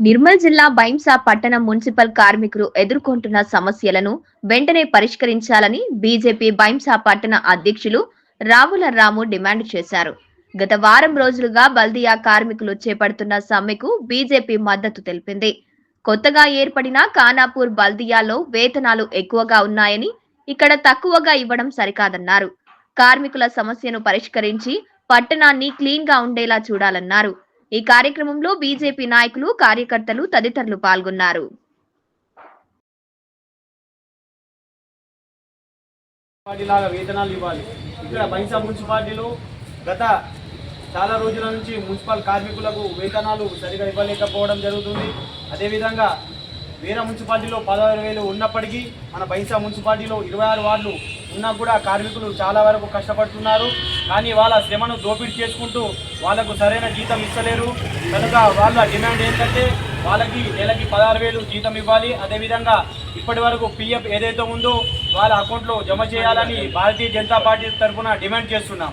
నిర్మల్ జిల్లా బైంసా పట్టణం మున్సిపల్ కార్మికులు ఎదుర్కొంటున్న సమస్యలను వెంటనే పరిష్కరించాలని బీజేపీ బైంసా పట్టణ అధ్యక్షులు రావుల రాము డిమాండ్ చేశారు. గత వారం రోజులుగా బల్దియా కార్మికులు చేపడుతున్న సమ్మెకు బీజేపీ మద్దతు తెలిపింది. కొత్తగా ఏర్పడిన ఖానాపూర్ బల్దియాలో వేతనాలు ఎక్కువగా ఉన్నాయని ఇక్కడ తక్కువగా ఇవ్వడం సరికాదన్నారు. కార్మికుల సమస్యను పరిష్కరించి పట్టణాన్ని క్లీన్గా ఉండేలా చూడాలన్నారు. ఈ కార్యక్రమంలో బీజేపీ నాయకులు కార్యకర్తలు తదితరులు పాల్గొన్నారు. లాగా వేతనాలు ఇవ్వాలి. ఇక్కడ బైసా మున్సిపాలిటీలో గత చాలా రోజుల నుంచి మున్సిపల్ కార్మికులకు వేతనాలు సరిగా ఇవ్వలేకపోవడం జరుగుతుంది. అదేవిధంగా వేరే మున్సిపాలిటీలో పదహారు వేలు ఉన్నప్పటికీ మన బైంసా మున్సిపాలిటీలో ఇరవై ఆరు వార్డులు ఉన్నా కూడా కార్మికులు చాలా వరకు కష్టపడుతున్నారు. కానీ వాళ్ళ శ్రమను దోపిడీ చేసుకుంటూ వాళ్ళకు సరైన జీతం ఇస్తలేరు. కనుక వాళ్ళ డిమాండ్ ఏంటంటే వాళ్ళకి నెలకి పదహారు వేలు జీతం ఇవ్వాలి. అదేవిధంగా ఇప్పటి వరకు పిఎఫ్ ఏదైతే ఉందో వాళ్ళ అకౌంట్లో జమ చేయాలని భారతీయ జనతా పార్టీ తరఫున డిమాండ్ చేస్తున్నాం.